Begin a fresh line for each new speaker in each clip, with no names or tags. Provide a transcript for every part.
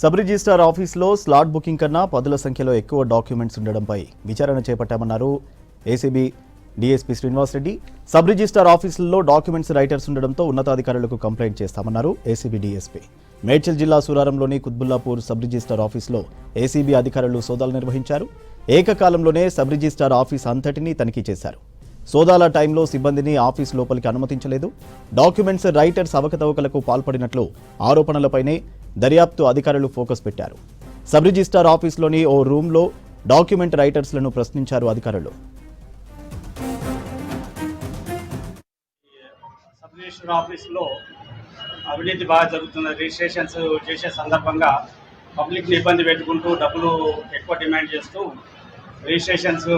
Sub registrar ఆఫీస్లో slot booking కన్నా పదుల సంఖ్యలో ఎక్కువ డాక్యుమెంట్స్ ఉండడంపై విచారణ చేపట్టామన్నారు. ACB DSP Srinivasa Reddy sub registrar ఆఫీసుల్లో డాక్యుమెంట్స్ రైటర్స్ ఉండడంతో ఉన్నతాధికారులకు కంప్లైంట్ చేస్తామన్నారు ఏసీబీ డీఎస్పీ. మేడ్చల్ జిల్లా సూరారంలోని కుత్బుల్లాపూర్ సబ్ రిజిస్ట్రార్ ఆఫీసులో ఏసీబీ అధికారులు సోదాలు నిర్వహించారు. ఏకకాలంలోనే సబ్ రిజిస్ట్రార్ ఆఫీస్ అంతటినీ తనిఖీ చేశారు. సోదాల టైంలో సిబ్బందిని ఆఫీస్ లోపలికి అనుమతించలేదు. డాక్యుమెంట్స్ రైటర్స్ అవకతవకలకు పాల్పడినట్లు ఆరోపణలపైనే దర్యాప్తు అధికారులు ఫోకస్ పెట్టారు. సబ్ రిజిస్టార్ ఆఫీస్లోని ఓ రూమ్లో డాక్యుమెంట్ రైటర్స్లను ప్రశ్నించారు అధికారులు.
సబ్ రిజిస్టర్ అవినీతి బాగా జరుగుతుంది రిజిస్ట్రేషన్స్ చేసే సందర్భంగా పబ్లిక్ని ఇబ్బంది పెట్టుకుంటూ డబ్బులు ఎక్కువ డిమాండ్ చేస్తూ రిజిస్ట్రేషన్స్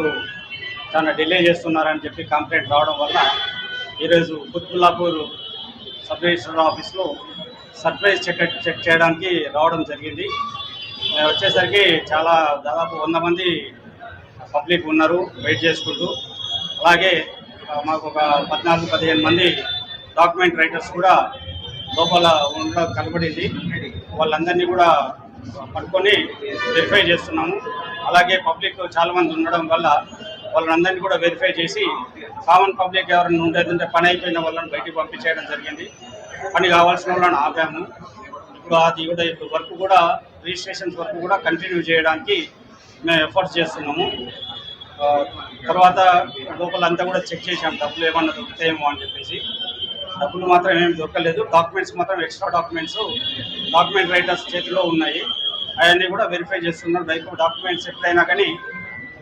చాలా డిలే చేస్తున్నారని చెప్పి కంప్లైంట్ రావడం వల్ల ఈరోజు కుత్బుల్లాపూర్ సబ్ రిజిస్టర్ ఆఫీస్లో సర్ప్రైజ్ చెక్ చెక్ చేయడానికి రావడం జరిగింది. వచ్చేసరికి చాలా దాదాపు వంద మంది పబ్లిక్ ఉన్నారు వెయిట్ చేసుకుంటూ. అలాగే మాకు ఒక పద్నాలుగు పదిహేను మంది డాక్యుమెంట్ రైటర్స్ కూడా లోపల ఉండడం కనబడింది. వాళ్ళందరినీ కూడా పట్టుకొని వెరిఫై చేస్తున్నాము. అలాగే పబ్లిక్ చాలామంది ఉండడం వల్ల వాళ్ళందరినీ కూడా వెరిఫై చేసి కామన్ పబ్లిక్ ఎవరైనా ఉండేదంటే పని అయిపోయిన వాళ్ళని బయటికి పంపించేయడం జరిగింది. పని కావాల్సిన వాళ్ళని ఆపాము. ఇప్పుడు అది కూడా ఇప్పుడు వర్క్ కూడా రిజిస్ట్రేషన్స్ వర్క్ కూడా కంటిన్యూ చేయడానికి మేము ఎఫర్ట్స్ చేస్తున్నాము. తర్వాత లోపల అంతా కూడా చెక్ చేసాం డబ్బులు ఏమన్నా దొరుకుతాయేమో అని చెప్పేసి. డబ్బులు మాత్రం ఏమి దొరకలేదు. డాక్యుమెంట్స్ మాత్రం ఎక్స్ట్రా డాక్యుమెంట్స్ డాక్యుమెంట్ రైటర్స్ చేతిలో ఉన్నాయి. అవన్నీ కూడా వెరిఫై చేస్తున్నారు. బైక్ డాక్యుమెంట్స్ ఎప్పుడైనా కానీ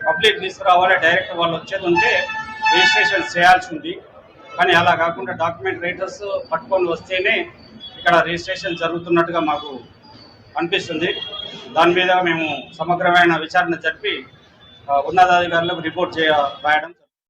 పబ్లిక్ తీసుకురావాలి. డైరెక్ట్ వాళ్ళు వచ్చేది ఉంటే రిజిస్ట్రేషన్ చేయాల్సి ఉంది. కానీ అలా కాకుండా డాక్యుమెంట్ రైటర్స్ పట్టుకొని వస్తేనే ఇక్కడ రిజిస్ట్రేషన్ జరుగుతున్నట్టుగా మాకు అనిపిస్తుంది. దాని మీద మేము సమగ్రమైన విచారణ జరిపి ఉన్నతాధికారులకు రిపోర్ట్ చేయ రాయడం